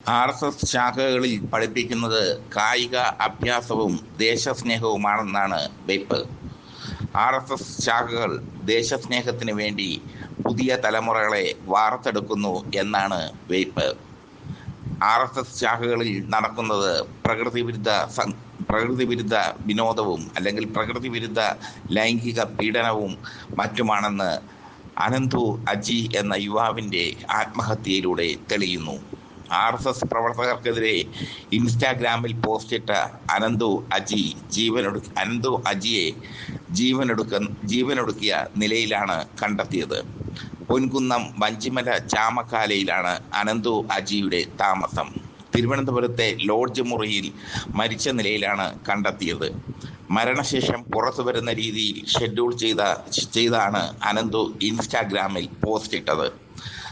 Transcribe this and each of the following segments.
R S S ശാഖകളിൽ പഠിപ്പിക്കുന്നത് കായിക അഭ്യാസവും ദേശസ്നേഹവുമാണെന്നാണ് വെയ്പ് ആർ എസ് എസ് ശാഖകൾ ദേശസ്നേഹത്തിന് വേണ്ടി പുതിയ തലമുറകളെ വാർത്തെടുക്കുന്നു എന്നാണ് വെയ്പ് ആർ എസ് എസ് ശാഖകളിൽ നടക്കുന്നത് പ്രകൃതിവിരുദ്ധ പ്രകൃതിവിരുദ്ധ പ്രകൃതി വിരുദ്ധ വിനോദവും അല്ലെങ്കിൽ പ്രകൃതിവിരുദ്ധ ലൈംഗിക പീഡനവും മറ്റുമാണെന്ന് അനന്തു അജി എന്ന യുവാവിന്റെ ആത്മഹത്യയിലൂടെ തെളിയുന്നു. ആർ എസ് എസ് പ്രവർത്തകർക്കെതിരെ ഇൻസ്റ്റാഗ്രാമിൽ പോസ്റ്റിട്ട അനന്തു അജി ജീവനൊടു അനന്തു അജിയെ ജീവനൊടുക്ക ജീവനൊടുക്കിയ നിലയിലാണ് കണ്ടെത്തിയത്. പൊൻകുന്നം വഞ്ചിമല ചാമക്കാലയിലാണ് അനന്തു അജിയുടെ താമസം. തിരുവനന്തപുരത്തെ ലോഡ്ജ് മുറിയിൽ മരിച്ച നിലയിലാണ് കണ്ടെത്തിയത്. മരണശേഷം പുറത്തു വരുന്ന രീതിയിൽ ഷെഡ്യൂൾ ചെയ്ത ചെയ്താണ് അനന്തു ഇൻസ്റ്റാഗ്രാമിൽ പോസ്റ്റ് ഇട്ടത്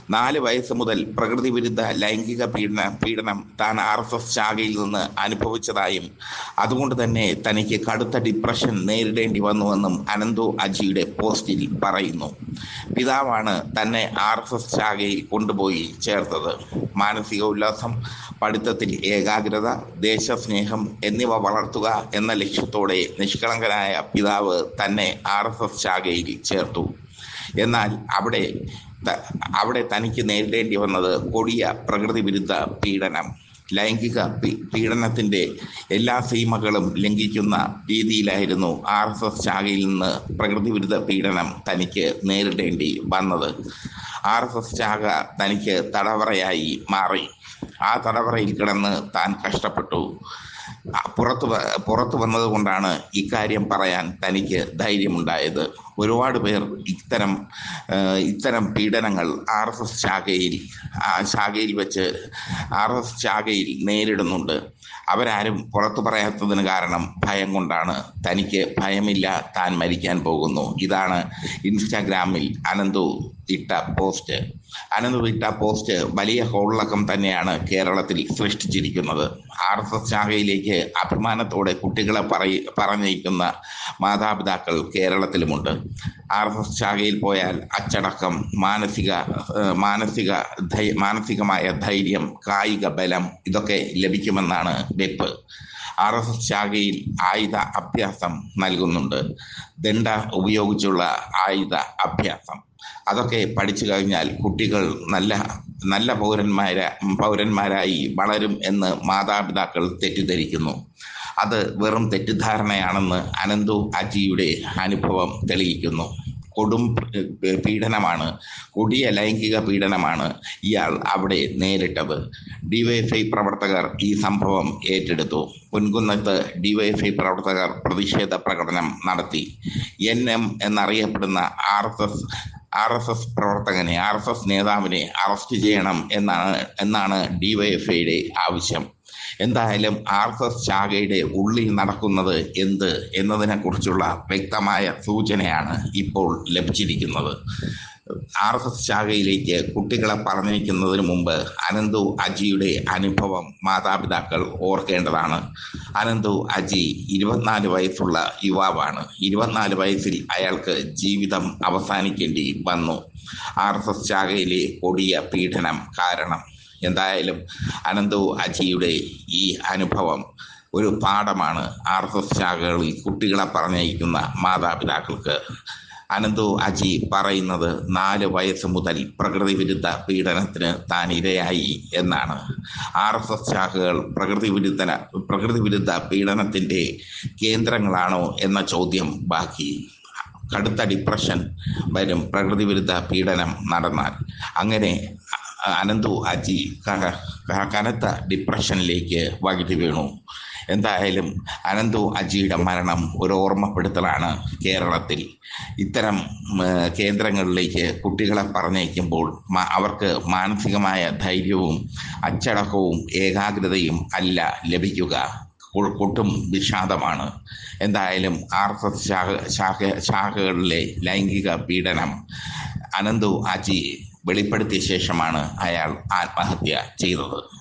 നാല് വയസ്സ് മുതൽ പ്രകൃതി വിരുദ്ധ ലൈംഗിക പീഡന പീഡനം താൻ ആർ എസ് എസ് ശാഖയിൽ നിന്ന് അനുഭവിച്ചതായും അതുകൊണ്ട് തന്നെ തനിക്ക് കടുത്ത ഡിപ്രഷൻ നേരിടേണ്ടി വന്നുവെന്നും അനന്തു അജിയുടെ പോസ്റ്റിൽ പറയുന്നു. പിതാവാണ് തന്നെ ആർ എസ് എസ് ശാഖയിൽ കൊണ്ടുപോയി ചേർത്തത്. മാനസിക ഉല്ലാസം പഠിത്തത്തിൽ ഏകാഗ്രത ദേശസ്നേഹം എന്നിവ വളർത്തുക എന്ന ലക്ഷ്യത്തോടെ നിഷ്കളങ്കനായ പിതാവ് തന്നെ ആർ എസ് എസ് ശാഖയിൽ ചേർത്തു. എന്നാൽ അവിടെ അവിടെ തനിക്ക് നേരിടേണ്ടി വന്നത് കൊടിയ പ്രകൃതി വിരുദ്ധ പീഡനം. ലൈംഗിക പീഡനത്തിന്റെ എല്ലാ സീമകളും ലംഘിക്കുന്ന രീതിയിലായിരുന്നു ആർ എസ് എസ് ശാഖയിൽ നിന്ന് പ്രകൃതി വിരുദ്ധ പീഡനം തനിക്ക് നേരിടേണ്ടി വന്നത്. ആർ എസ് എസ് ശാഖ തനിക്ക് തടവറയായി മാറി. ആ തടവറയിൽ കിടന്ന് താൻ കഷ്ടപ്പെട്ടു. പുറത്തു പുറത്തു വന്നത് കൊണ്ടാണ് ഇക്കാര്യം പറയാൻ തനിക്ക് ധൈര്യമുണ്ടായത്. ഒരുപാട് പേർ ഇത്തരം ഇത്തരം പീഡനങ്ങൾ ആർ എസ് എസ് ശാഖയിൽ ശാഖയിൽ വെച്ച് ആർ എസ് എസ് ശാഖയിൽ നേരിടുന്നുണ്ട്. അവരാരും പുറത്തു പറയാത്തതിന് കാരണം ഭയം കൊണ്ടാണ്. തനിക്ക് ഭയമില്ല താൻ മരിക്കാൻ പോകുന്നു. ഇതാണ് ഇൻസ്റ്റാഗ്രാമിൽ അനന്തു ഇട്ട പോസ്റ്റ്. അനന്തു ഇട്ട പോസ്റ്റ് വലിയ ഹോളക്കം തന്നെയാണ് കേരളത്തിൽ സൃഷ്ടിച്ചിരിക്കുന്നത്. ആർ എസ് എസ് ശാഖയിലേക്ക് അഭിമാനത്തോടെ കുട്ടികളെ പറയി പറഞ്ഞയക്കുന്ന മാതാപിതാക്കൾ കേരളത്തിലുമുണ്ട്. ആർ എസ് എസ് ശാഖയിൽ പോയാൽ അച്ചടക്കം മാനസിക മാനസിക മാനസികമായ ധൈര്യം കായിക ബലം ഇതൊക്കെ ലഭിക്കുമെന്നാണ് വെപ്പ്. ആർ എസ് എസ് ശാഖയിൽ ആയുധ അഭ്യാസം നൽകുന്നുണ്ട്. ദണ്ഡ ഉപയോഗിച്ചുള്ള ആയുധ അഭ്യാസം. അതൊക്കെ പഠിച്ചു കഴിഞ്ഞാൽ കുട്ടികൾ നല്ല നല്ല പൗരന്മാരാ പൗരന്മാരായി വളരും എന്ന് മാതാപിതാക്കൾ തെറ്റിദ്ധരിക്കുന്നു. അത് വെറും തെറ്റിദ്ധാരണയാണെന്ന് അനന്തു അജിയുടെ അനുഭവം തെളിയിക്കുന്നു. കൊടും പീഡനമാണ്. കൊടിയ ലൈംഗിക പീഡനമാണ് ഇയാൾ അവിടെ നേരിട്ടത്. ഡിവൈഎഫ്ഐ പ്രവർത്തകർ ഈ സംഭവം ഏറ്റെടുത്തു. പൊൻകുന്നത്ത് ഡിവൈഎഫ്ഐ പ്രവർത്തകർ പ്രതിഷേധ പ്രകടനം നടത്തി. എൻ എം എന്നറിയപ്പെടുന്ന R S S R S S പ്രവർത്തകനെ R S S നേതാവിനെ അറസ്റ്റ് ചെയ്യണം എന്നാണ് എന്നാണ് ഡിവൈഎഫ്ഐയുടെ ആവശ്യം. എന്തായാലും ആർ എസ് എസ് ശാഖയുടെ ഉള്ളിൽ നടക്കുന്നത് എന്ത് എന്നതിനെക്കുറിച്ചുള്ള വ്യക്തമായ സൂചനയാണ് ഇപ്പോൾ ലഭിച്ചിരിക്കുന്നത്. ആർ എസ് എസ് ശാഖയിലേക്ക് കുട്ടികളെ പറഞ്ഞയക്കുന്നതിന് മുമ്പ് അനന്തു അജിയുടെ അനുഭവം മാതാപിതാക്കൾ ഓർക്കേണ്ടതാണ്. അനന്തു അജി ഇരുപത്തിനാല് വയസ്സുള്ള യുവാവാണ്. ഇരുപത്തിനാല് വയസ്സിൽ അയാൾക്ക് ജീവിതം അവസാനിക്കേണ്ടി വന്നു. ആർ എസ് എസ് ശാഖയിലെ കൊടിയ പീഡനം കാരണം എന്തായാലും അനന്തു അജിയുടെ ഈ അനുഭവം ഒരു പാഠമാണ് ആർ എസ് എസ് ശാഖകളിൽ കുട്ടികളെ പറഞ്ഞയക്കുന്ന മാതാപിതാക്കൾക്ക്. അനന്തു അജി പറയുന്നത് നാല് വയസ്സ് മുതൽ പ്രകൃതി വിരുദ്ധ പീഡനത്തിന് താൻ ഇരയായി എന്നാണ്. ആർ എസ് എസ് ശാഖകൾ പ്രകൃതി വിരുദ്ധ പ്രകൃതി വിരുദ്ധ പീഡനത്തിന്റെ കേന്ദ്രങ്ങളാണോ എന്ന ചോദ്യം ബാക്കി. കടുത്ത ഡിപ്രഷൻ വരും പ്രകൃതി വിരുദ്ധ പീഡനം നടന്നാൽ. അങ്ങനെ അനന്തു അജി കനത്ത ഡിപ്രഷനിലേക്ക് വഴുതി വീണു. എന്തായാലും അനന്തു അജിയുടെ മരണം ഒരു ഓർമ്മപ്പെടുത്തലാണ് കേരളത്തിൽ. ഇത്തരം കേന്ദ്രങ്ങളിലേക്ക് കുട്ടികളെ പറഞ്ഞയക്കുമ്പോൾ അവർക്ക് മാനസികമായ ധൈര്യവും അച്ചടക്കവും ഏകാഗ്രതയും അല്ല ലഭിക്കുക. ഒട്ടും വിഷാദമാണ്. എന്തായാലും ആർ എസ് എസ് ശാഖ ശാഖ ശാഖകളിലെ ലൈംഗിക പീഡനം അനന്തു അജി വെളിപ്പെടുത്തിയ ശേഷമാണ് അയാൾ ആത്മഹത്യ ചെയ്തത്.